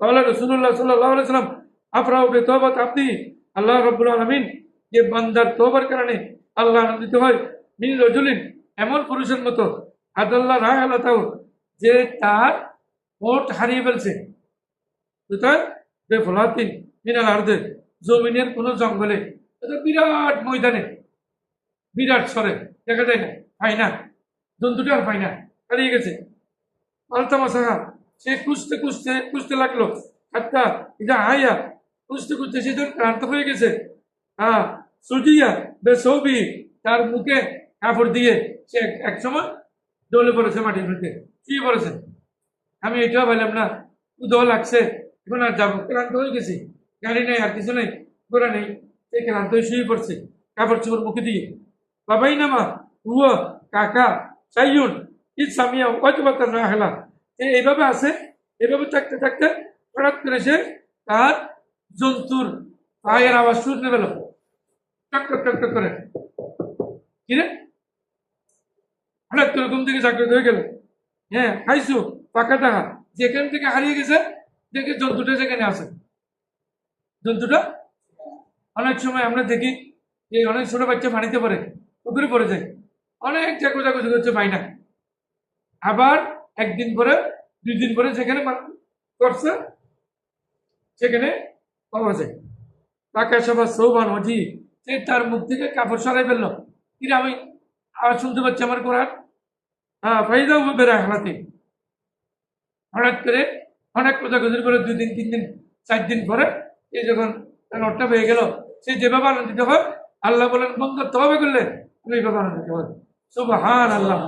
তাহলে রসুল্লাহ সাল্লাহ সাল্লাম আফরাউ বে তহবত আপনি আল্লাহ রব্বুল আলমিন যে বান্দার তোবার কারণে আল্লাহ আনন্দিত হয়। মিন রজুলিন, এমন পুরুষের মতো আদাল্লাহ রায় আল্লাহ তাও যে তার ওট হারিয়ে ফেলছে। কোথায় বেফলাতিন মিনাল আর্দে, জমিনের কোনো জঙ্গলে, এটা বিরাট ময়দানে, বিরাট সরে দেখা যায় না পাই না জন্তুটা আর পাই না, হারিয়ে গেছে। আলতামা সাহা সে খুঁজতে খুঁজতে খুঁজতে লাগল। হাত্তা এটা হাইয়া, খুঁজতে খুঁজতে সে যখন ক্লান্ত হয়ে গেছে। হ্যাঁ সুজিয়া বেসৌবি তার মুখে কাপড় দিয়ে সে এক- সময় ডলে পড়েছে মাটির মধ্যে শুয়ে পড়েছে? আমি এটাও পাইলাম না উদয় লাগছে, এখন আর যাব, ক্লান্ত হয়ে গেছি। গাড়ি নেই, আর কিছু নেই ঘোরা নেই, সে ক্লান্ত হয়ে শুয়ে পড়ছে, কাপড় চোপড় মুখে দিয়ে। বাবাই নামা উয় কাকা, সাইয়ুন ঈদ সামিয়া অজবাতা না হেলা এইভাবে আছে, এইভাবে থাকতে থাকতে হঠাৎ করে সে তার জন্তুর পায়ের আওয়াজ শুনতে পেল। টক টক টক টক করে। কিরে হঠাৎ করে ঘুম থেকে জাগ্রত হয়ে গেল। হ্যাঁ খাইছো, পাকা টাকা যেখান থেকে হারিয়ে গেছে, দেখে জন্তুটা যেখানে আছে। জন্তুটা? অনেক সময় আমরা দেখি যে অনেক ছোট বাচ্চা পানিতে পড়ে, পুকুরে পড়ে যায়। অনেক জাগো জাগো হচ্ছে পাই না আবার একদিন পরে দুই দিন পরে যেখানে করছে, সেখানে পাওয়া যায়। পাকা সভা সৌবান অজি সে তার মুখ থেকে কাপড় সরাই ফেলল। কিরে, আমি আওয়াজ শুনতে পাচ্ছি আমার কোরআন? হ্যাঁ ফাইদা বেড়া হালাতে হঠাৎ করে অনেক খোঁজাখুঁজির পরে দুই দিন তিন দিন চার দিন পরে এই যখন নটটা হয়ে গেল, সে যে যেভাবে আনন্দিত হয়, আল্লাহ বলেন, বন্ধ তবে করলে। তুমি এইভাবে আনন্দিত হয় সুবহান আল্লাহ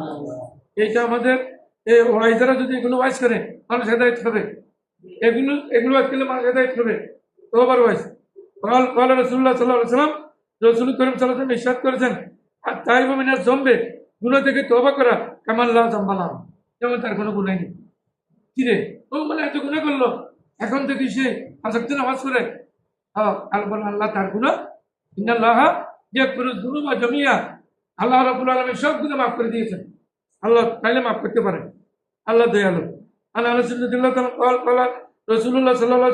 এইটা আমাদের এই যদি এগুলো ওয়াইজ করে মানুষ হেদায়ত হবে। এগুলো এগুলো ওয়াইজ করলে মানুষ হেদায়ত হবে। তোবার ওয়াইজ। কল রসুল্লাহ সাল্লাহ সাল্লাম রসুল করিম সাল্লাহ সাল্লাম করেছেন, আর তাই মিনার জম্বে গুলো থেকে তোবা করা কামাল্লাহ জম্বালাম যেমন তার কোনো গুণাই নেই। কি রে? ও মানে এত গুণা করল। এখন থেকে সে আসক্তি নামাজ করে আল্লাহ আল্লাহ তার গুণা ইন্নাল্লাহ যে পুরুষ গুরু বা জমিয়া আল্লাহ রাবুল আলমী সব মাফ করে দিয়েছেন। আল্লাহ তাইলে মাফ করতে পারেন আল্লাহ দয়ালু। আল্লাহ রসুল্লাহ সাল্লাহ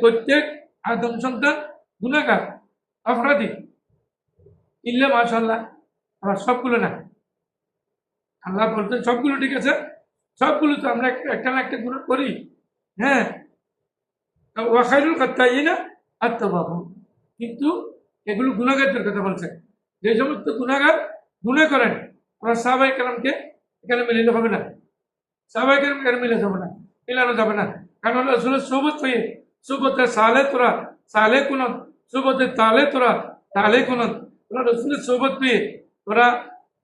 প্রত্যেক অপরাধী ইল্লে সবগুলো না। আল্লাহ সবগুলো ঠিক আছে? সবগুলো তো আমরা একটা না একটা গুণ করি। হ্যাঁ। ওয়াখাইরুল কথা ই না আত্মবাবু কিন্তু এগুলো গুণাগারদের কথা বলছে। যে সমস্ত গুণাগার গুণে করেন আমরা সাহাবাই কালামকে এখানে মিলিয়ে হবে না। সাহাবাই কালাম এখানে মিলে যাবে না, মিলানো যাবে না। কারণ আসলে সোবত হয়ে সুবতে সালে তোরা, সালে কোন সুবতে তালে তোরা, তালে কোন তোরা রসুলের পেয়ে তোরা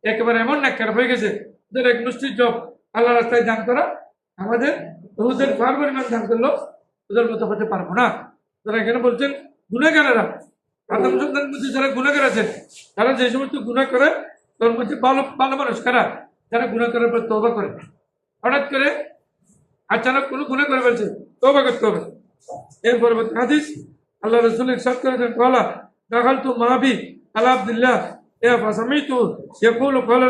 একেবারে এমন নাক্কার হয়ে গেছে, ওদের এক মুষ্টির জব আল্লাহ রাস্তায় দান করা, আমাদের ওদের ফার পরিমাণ দান করল, ওদের মতো হতে পারব না। তারা এখানে বলছেন, গুণাগারেরা আদম সন্তানের মধ্যে যারা গুণাগার আছেন, তারা যে সমস্ত গুণা করে তোর মধ্যে ভালো ভালো মানুষ কারা? যারা গুণা করার পর তৌবা করে। হঠাৎ করে আচানক কোনো গুণা করে ফেলছে তৌবা করতে হবে। এর পরবর্তী হাদিস আল্লাহ রসুল করেছেন কলা দাখাল তু মাহাবি আলা আব্দুল্লাহ এ ফাসামিতু ইয়াকুল কলা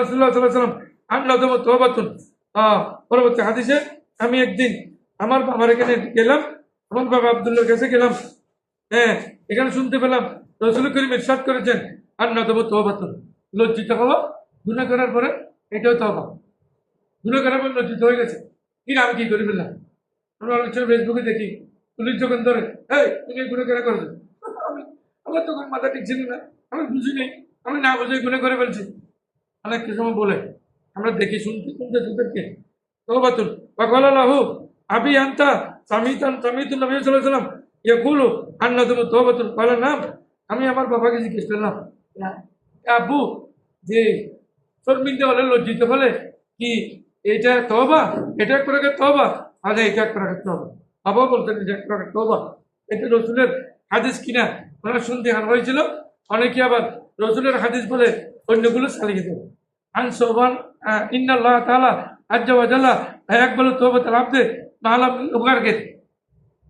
আন্না দামু তওবাতুন। আহ, পরবর্তী হাদিসে আমি একদিন আমার বাবার এখানে গেলাম আমার বাবা আব্দুল্লাহর কাছে গেলাম। হ্যাঁ এখানে শুনতে পেলাম রসুল করিম ইরশাদ করেছেন আর আন্না দামু তওবাতুন। লজ্জিত হওয়া গুনাহ করার পরে এটাও তওবা গুনাহ করার পর লজ্জিত হয়ে গেছে। কি আমি কি করে ফেললাম আমরা অনেক সময় ফেসবুকে দেখি, পুলিশ যখন ধরে এই তুমি গুণে করে করবে আমি আমার তখন মাথা ঠিক ছিল না। আমি বুঝি নেই। আমি না বুঝে গুণে করে ফেলছি। অনেক সময় বলে? আমরা দেখি, শুনতে শুনতে তাদেরকে তৌবাতুন পাকলা লাহু আবি আন্তা সামিতান সামিতুন নবী সাল্লাল্লাহু আলাইহি আন্না তুমি তৌবাতুন কলা নাম আমি আমার বাবাকে জিজ্ঞেস করলাম। "ইয়া আব্বু যে শর্মিন্দা হলে লজ্জিত হলে কি এটা তবা এটা এক প্রকার তবা আজ এটা এক প্রকার তবা বাবা বলতেন এটা এক প্রকার তবা এটা রসুলের হাদিস কিনা? ওনার শুনতে হার হয়েছিল। অনেকে আবার রসুলের হাদিস বলে অন্যগুলো চালিয়ে দেবে আন সোবান ইন্নাল্লাহ তাআলা আজ্জা ওয়া জাল্লা। এক বলে তবা তার আব্দে নালাম লোকার গেছে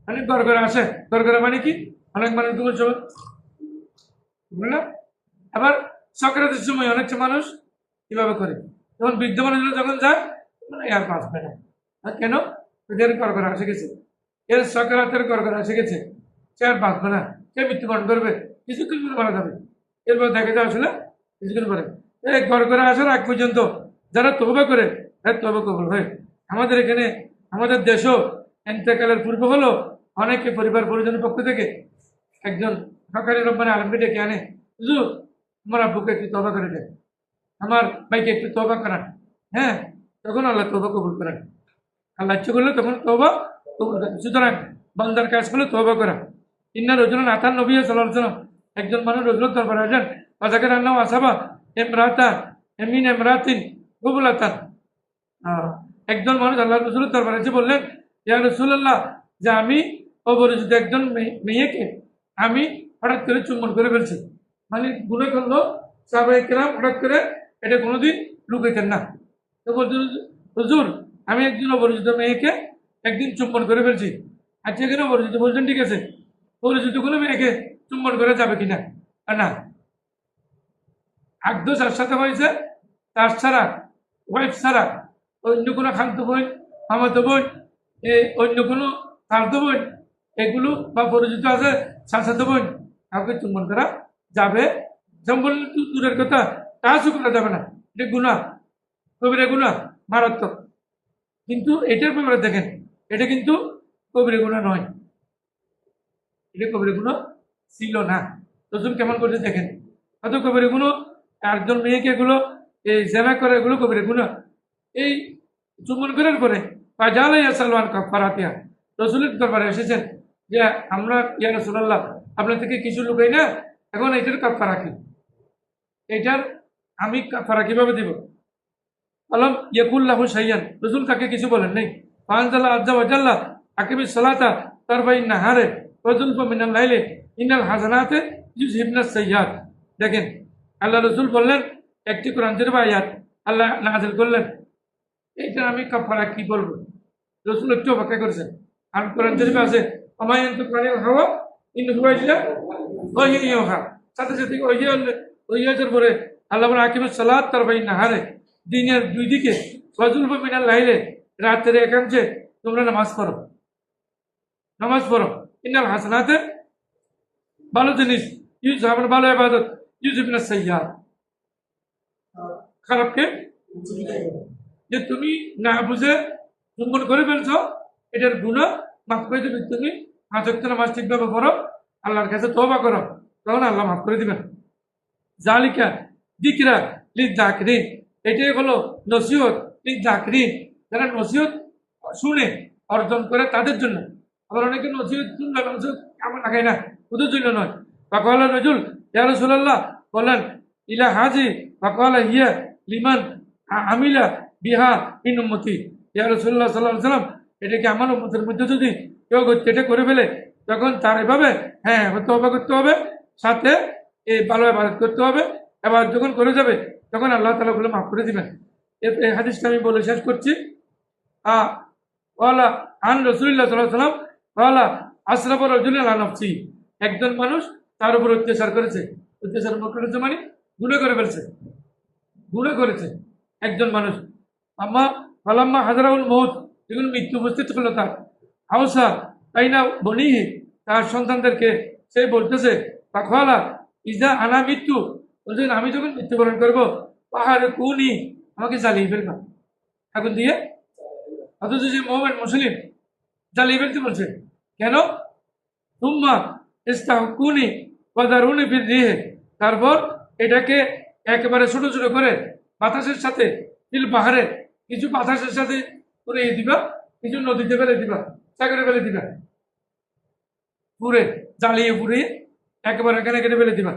অনেক ঘরে আসে। ঘরে মানে কি? অনেক মানুষ তুমি বুঝলাম আবার সক্রাতের সময় অনেক মানুষ কীভাবে করে? যখন বৃদ্ধ মানুষরা যখন যায় মানে আর বাঁচবে না। আর কেন? এদের কর করা শিখেছে। এর সকারাতের কর করা শিখেছে। সে আর বাঁচবে না। সে মৃত্যুবরণ করবে। কিছুক্ষণ পরে মারা যাবে। এরপর দেখা যায় আসলে কিছুক্ষণ পরে এই ঘর করে আসার আগ পর্যন্ত যারা তহবা করে তারা তহবা কবল হয়। আমাদের এখানে, আমাদের দেশও এন্তেকালের পূর্ব হলো, অনেকে পরিবার পরিজনের পক্ষ থেকে একজন সরকারি রব্বানে আলমকে ডেকে আনে। আমার আব্বুকে একটু তবা করে দেন। আমার ভাইকে একটু তবা করান। হ্যাঁ তখন আল্লাহ তবা কবুল করেন। আল্লাহ ইচ্ছে করলে তখন তবা কবুল করেন। সুতরাং বান্দার কাজ করলে তবা করা। ইন্না রজুল আতান নবী সাল্লাম একজন মানুষ রজুল দরবার আসেন বাজাকে রান্নাও আসাবা এমরাতা এমিন এমরাতিন কবুল আতান একজন মানুষ আল্লাহ রসুল দরবার এসে বললেন, ইয়া রসুল্লাহ যে আমি অপরিচিত একজন মেয়ে- মেয়েকে আমি হঠাৎ করে চুম্বন করে ফেলছি। মানে গুণে করল সাহাবাই কেরাম হঠাৎ করে এটা কোনোদিন লুকাইতেন না। তো বলছে হুজুর, আমি একজন অপরিচিত মেয়েকে একদিন চুম্বন করে ফেলছি। আচ্ছা এখানে অপরিচিত বলছেন, ঠিক আছে পরিচিত কোনো মেয়েকে চুম্বন করে যাবে কিনা? আর না। আগ্ধ যার সাথে হয়েছে, তার ছাড়া ওয়াইফ ছাড়া অন্য কোনো খাদ্য বই মামাতো বোন, এ অন্য কোনো খাদ্য বোন, এগুলো বা পরিচিত আছে সাথে বই কাউকে চুম্বন করা যাবে। জঙ্গল দূরের কথা। কাজও করা যাবে না। এটা গুণা কবিরা গুণা মারাত্মক। কিন্তু এটার ব্যাপারে দেখেন, এটা কিন্তু কবিরা গুণা নয়। এটা কবিরা গুণা ছিল না। রসুন কেমন করছে দেখেন। হয়তো কবিরা গুণো একজন মেয়েকে এগুলো, এই জেনা করে এগুলো কবিরা গুণা এই চুম্বন করার পরে পাজালাই সালমান করাতিয়া রসুলের দরবারে এসেছেন যে, আমরা ইয়া রসুল্লাহ আপনার থেকে কিছু লুকাই না। এখন এটার কাপড় রাখি। এটার আমি কাফারা কীভাবে দিব? আলম ইয়াকুল্লাহ সাইয়ান রসুল তাকে কিছু বলেন নেই? ফানজাল্লাহ আজ্জা ওয়াজাল্লাহ আকিবি সালাতা তারবাই নাহারে রজুল মিনাল লাইলে ইনাল হাজানাতে ইউজ সাইয়াদ দেখেন, আল্লাহ রসুল বললেন, একটি কোরআন শরীফ আয়াত আল্লাহ নাজিল করলেন। এইটা আমি কাফারা কি বলব? রসুল একটু অপেক্ষা করেছেন। আর কোরআন শরীফ আছে অমায়ন্ত প্রাণী হাওয়া ইন্দু ইয়োহা সাথে সাথে ওই ওই পরে আল্লাহ বলে আকিমের সালাদ তার ভাই নাহারে। দিনের দুই দিকে ফজুল মিনাল লাইলে রাতের একাংশে তোমরা নামাজ পড়ো। নামাজ পড়ো। ইনাল হাসানাতে ভালো জিনিস। ইউজ আমার ভালো আবাদত ইউজ ইবিনা সাইয়া খারাপকে যে তুমি না বুঝে চুম্বন করে ফেলছো, এটার গুণা মাফ করে দেবে। তুমি অক্ট নামাজ ঠিকভাবে পড়ো। আল্লাহর কাছে তওবা করো। তখন আল্লাহ মাফ করে দিবেন। জালিকা দিকরা লিদ জাকরিন এটাই হলো নসিহত। লিদ জাকরিন যারা নসিহত শুনে, অর্জন করে তাদের জন্য। আবার অনেকে নসিহত শুনবে নসিহত আমার লাগাই না, ওদের জন্য নয়। বাকওয়ালা নজুল ইয়া রাসূলুল্লাহ, বলেন, ইলা হাজি বাকওয়ালা হিয়া লিমান আমিলা বিহা ইন উম্মতি। ইয়া রাসূলুল্লাহ সাল্লাল্লাহু আলাইহি সাল্লাম এটাকে আমার উম্মতের মধ্যে যদি কেউ এটা করে ফেলে তখন তার এভাবে হ্যাঁ হতে হবে করতে হবে, সাথে এই ভালো আবাদত করতে হবে, এবার যখন করে যাবে, তখন আল্লাহ তালা বলে মাফ করে দিবেন। এর এই হাদিসটা আমি বলে শেষ করছি। আ, ওয়ালা আন রসুল্লাহ সাল্লাহ সাল্লাম ওয়ালা আশরাফ রজুল আল্লাহ নফসি। একজন মানুষ তার উপর অত্যাচার করেছে। অত্যাচার করেছে মানে গুণে করে ফেলছে। গুণে করেছে একজন মানুষ। আম্মা ফালাম্মা হাজারাউল মৌত যখন মৃত্যু উপস্থিত হলো তার হাউসা তাই না বনিহি তার সন্তানদেরকে সে বলতেছে পাখওয়ালা ইজা আনা মৃত্যু? বলছেন আমি যখন মৃত্যুবরণ করব, পাহাড়ে কুনি আমাকে জ্বালিয়ে ফেলবা। আগুন দিয়ে অথচ যে মোহাম্মদ মুসলিম জ্বালিয়ে ফেলতে বলছে, কেন? তুম্মা ইস্তাহুকুনি পদারুনি ফির দিয়ে তারপর এটাকে একেবারে ছোট ছোট করে বাতাসের সাথে ফিল পাহাড়ে কিছু বাতাসের সাথে উড়িয়ে দিবা, কিছু নদীতে ফেলে দিবা, সাগরে ফেলে দিবা। পুরে, জ্বালিয়ে পুড়িয়ে একেবারে এখানে কেটে ফেলে দিবা।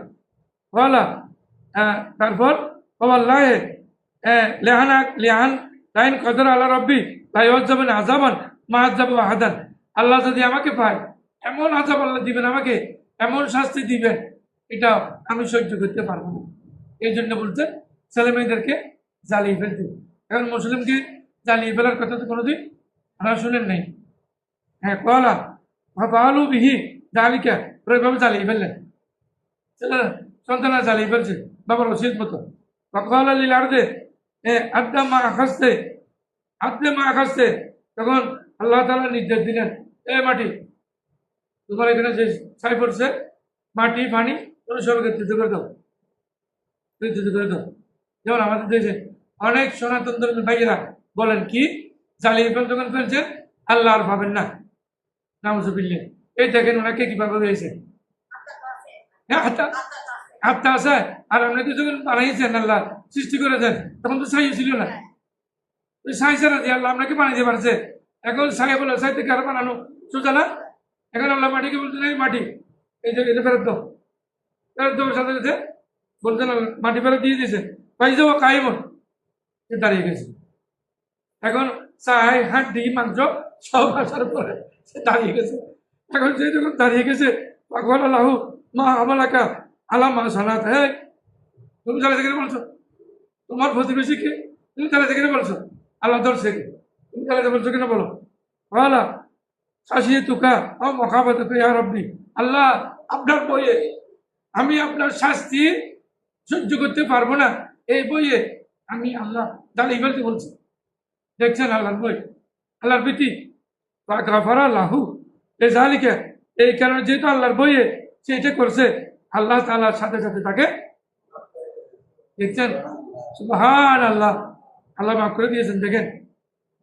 বলা তারপর আল্লাহ লেহানা, লেহান, লাইন কদর আল্লাহ রব্বি তাই যাবেন আজাবান মা আজাব আহাদান। আল্লাহ যদি আমাকে পায়, এমন আজাব আল্লাহ দিবেন আমাকে, এমন শাস্তি দিবেন, এটা আমি সহ্য করতে পারব না। এই জন্য বলছেন ছেলে মেয়েদেরকে জ্বালিয়ে ফেলতে এখন মুসলিমকে জ্বালিয়ে ফেলার কথা তো কোনোদিন আমরা শুনেন নাই। হ্যাঁ কলা ভালো বিহি জালিকা ওইভাবে জ্বালিয়ে ফেললেন ছেলেরা সন্তানরা জ্বালিয়ে ফেলছে বাবার রসিদ মতো কলা লীল আর দে আড্ডা মা আকাশতে আদলে মা আকাশতে তখন আল্লাহ তালা নির্দেশ দিলেন এ মাটি তোমার এখানে যে ছাই পড়ছে মাটি পানি তোর সবাইকে তুই করে দাও তুই করে দাও যেমন আমাদের দেশে অনেক সনাতন ধর্মের ভাইয়েরা বলেন কি জ্বালিয়ে ফেল যখন ফেলছেন আল্লাহ আর পাবেন না নামজুবিল্লে এই দেখেন ওনাকে কীভাবে হয়েছে? হ্যাঁ আত্মা আত্মা আছে। আর আপনাকে যখন বানাইছেন আল্লাহ সৃষ্টি করেছেন তখন তো ছাই ছিল না। ওই ছাই ছাড়া দিয়ে আল্লাহ আপনাকে বানাইতে পারছে এখন ছাই বলে ছাই থেকে আরও বানানো? সোজা না? এখন আল্লাহ মাটিকে বলছেন এই মাটি। এই যে ফেরত দাও। ফেরত দেওয়ার সাথে সাথে বলছেন আল্লাহ, মাটি ফেরত দিয়ে দিয়েছে। পাই যাব কাইমন সে দাঁড়িয়ে গেছে। এখন চাই হাড্ডি মাংস, সব আসার পরে সে দাঁড়িয়ে গেছে। এখন সে যখন দাঁড়িয়ে গেছে। পাগল আল্লাহ মা আমালাকা, আলা মা সানাত হ্যাঁ তুমি তাহলে থেকে বলছো। তোমার প্রতিবেশীকে তুমি তাহলে থেকে বলছো। আল্লাহ ধরছে কে? তুমি তাহলে বলছো কেন বলো বলা। শাসিয়ে তুকা ও মখাবত ইয়া রব্বি আল্লাহ আপনার বইয়ে আমি আপনার শাস্তি সহ্য করতে পারব না। এই বইয়ে আমি আল্লাহ দাঁড়িয়ে ফেলতে বলছি। দেখছেন আল্লাহর বই? আল্লাহর প্রীতি? গাফারা লাহু। এ জালিকে, এই কারণে যেহেতু আল্লাহর বইয়ে সে এটা করছে, আল্লাহ তাআলার সাথে সাথে তাকে দেখছেন? সুবহান আল্লাহ আল্লাহ মাফ করে দিয়েছেন, দেখেন।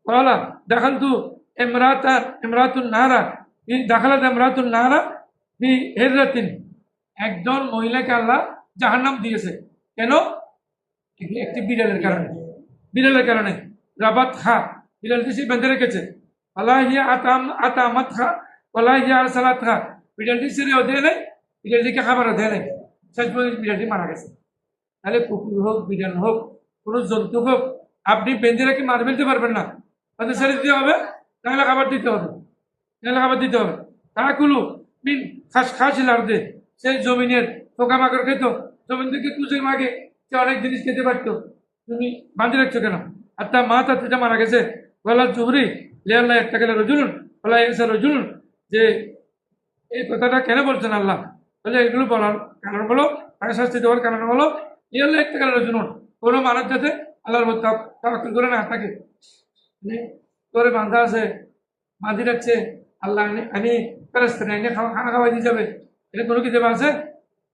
বলা দেখান তু ইমরাতুন নারা। ই দেখালাত ইমরাতুন নারা বি হেররাতিন। একজন মহিলাকে আল্লাহ জাহান্নাম দিয়েছে। কেন? একটি বিড়ালের কারণে। বিড়ালের কারণে। রাবাত খা বিড়ালটি সে বেঁধে রেখেছে। আল্লাহিয়া আতাম আতামাত খা আল্লাহিয়া আর সালাত খা বিড়ালটি সেরেও দেয় নাই। বিড়ালটিকে খাবারও দেয় নাই। শেষ পর্যন্ত বিড়ালটি মারা গেছে। তাহলে কুকুর হোক, বিড়াল হোক, কোনো জন্তু হোক, আপনি বেঁধে রেখে মার ফেলতে পারবেন না। তাদের ছেড়ে দিতে হবে তাহলে খাবার দিতে হবে। তাহলে খাবার দিতে হবে। তা তাকুলু মিন খাস খাস দে সেই জমিনের পোকামাকড় খেত। জমিন থেকে কুচে মাগে। সে অনেক জিনিস খেতে পারতো। তুমি বাঁধে রাখছো কেন? আর তার মা তার পিতা মারা গেছে। বলা জুহরি লিয়াল্লাহ একটা গেলে রজুলুন। বলা এসে রজুলুন, যে এই কথাটা কেন বলছেন আল্লাহ? বলে এগুলো বলার কারণ বলো তাকে শাস্তি দেওয়ার কারণ হলো ইয়াল্লাহ একটা গেলে রজুলুন। কোনো মানুষ যাতে আল্লাহর তাওয়াক্কুল করে না থাকে। মানে তোরে বান্ধা আছে বাঁধি রাখছে, আল্লাহ আমি প্যারেস্তানে এনে খাওয়া, খানা খাওয়াই দিয়ে যাবে। এটা কোনো কি দেবা আছে?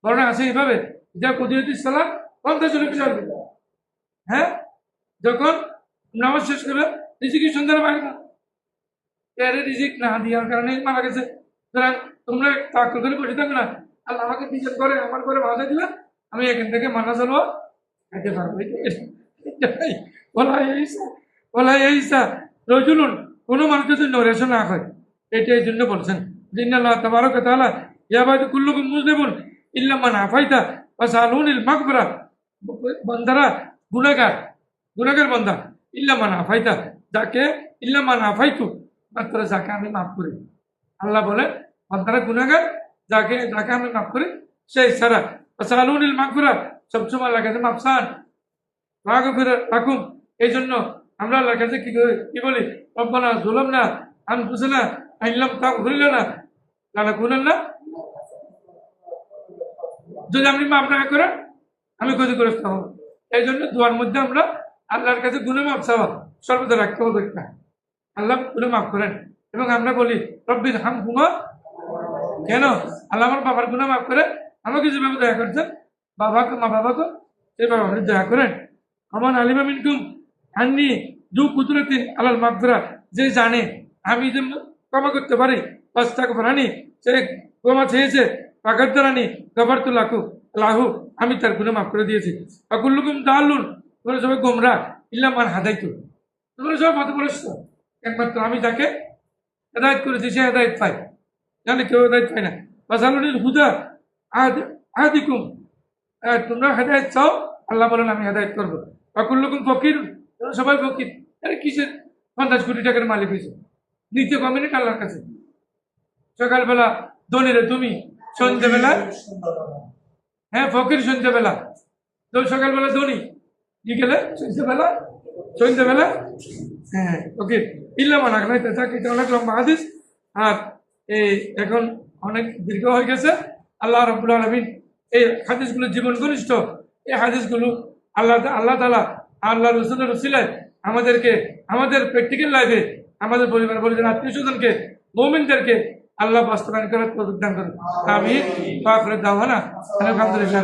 বরং আছে এইভাবে। যা কুদিয়তি সালাম, পঞ্চাশ জন চলবে হ্যাঁ? যখন নামাজ শেষ করে রিজিকি সন্ধ্যার বাইরে না এর রিজিক না দেওয়ার কারণে মারা গেছে। সুতরাং তোমরা তাক্কল করে বসে থাকো না। আল্লাহ আমাকে নিজের করে, আমার করে বাধা দিবে আমি এখান থেকে মানা চলবো খাইতে পারব। এইসা বলা রজুলুন, কোনো মানুষ যদি নরেশন না হয় এটা এই জন্য বলছেন। জিন্নাল্লাহ তাবারক তাআলা, ইয়া বাদ কুল্লুকুম মুজলিমুন, ইল্লা মান আফাইতা ফাসালুনিল মাগফিরা বান্দারা, গুনাহগার গুনাহগার বান্দা। ইল্লা মান আফাইতা যাকে ইল্লা মান আফাইতু মাত্র যাকে আমি মাফ করি। আল্লাহ বলে বান্দারা গুনাহগার, যাকে যাকে আমি মাফ করি সেই সারা ফাসালুনিল মাগফিরা সবসময় আল্লাহর কাছে মাফ চান। রাখুন। এই জন্য আমরা আল্লাহর কাছে কি কি বলি? রব্বানা জুলাম না আনফুসানা আইলাম তা ঘুরিল না লালা গুনান না যদি আপনি মাফ না করেন, আমি ক্ষতিগ্রস্ত হব। এই জন্য দোয়ার মধ্যে আমরা আল্লাহর কাছে গুণে মাপ চাওয়া, সর্বদা রাখতে হবে একটা। আল্লাহ গুণে মাফ করেন। এবং আমরা বলি রব্বির হাম হুমা কেন? আল্লাহ আমার বাবার গুণে মাফ করে আমাকে যেভাবে দয়া করছেন, বাবাকে মা বাবাকে সেভাবে আপনি দয়া করেন। আমার আলিমা মিনকুম, আননি দু কুদরতিন আলাল মাগফিরা যে জানে আমি যে ক্ষমা করতে পারি পাঁচটাকে প্রাণী সে ক্ষমা চেয়েছে পাকাদ্দারানি গবার তো লাখু লাহু, আমি তার গুণে মাফ করে দিয়েছি। আকুল্লুকুম দাল্লুন তোমরা সবাই গোমরা ইল্লাম আর হাদাইতু। তোমরা সবাই মত বলেছ একমাত্র আমি তাকে হেদায়ত করেছি সে হেদায়ত পাই জানি কেউ হেদায়ত পায় না। বাসালুনিল হুদা আদ আদিকুম তোমরা হেদায়ত চাও? আল্লাহ বলেন আমি হেদায়ত করব। আকুল্লুকুম ফকির তোমরা সবাই ফকির। আরে কিসের? পঞ্চাশ কোটি টাকার মালিক হয়েছে। নিতে কমিনি আল্লাহর কাছে। সকালবেলা ধনীরে তুমি সন্ধ্যেবেলা হ্যাঁ ফকির সন্ধ্যেবেলা। তো সকালবেলা ধনী বিকেলে সন্ধ্যেবেলা সন্ধ্যেবেলা হ্যাঁ। ওকে ইল্লা মানা এটা অনেক লম্বা হাদিস। আর এই এখন অনেক দীর্ঘ হয়ে গেছে। আল্লাহ রবুল আলমিন এই হাদিসগুলো জীবন ঘনিষ্ঠ এই হাদিসগুলো আল্লাহ আল্লাহ তালা আল্লাহ রসুলের রসিলায় আমাদেরকে আমাদের প্র্যাকটিক্যাল লাইফে আমাদের পরিবার পরিজন আত্মীয় স্বজনকে মৌমিনদেরকে আল্লাহ বাস্তবায়ন করার তৌফিক দান করুন। আমি আলহামদুলিল্লাহ।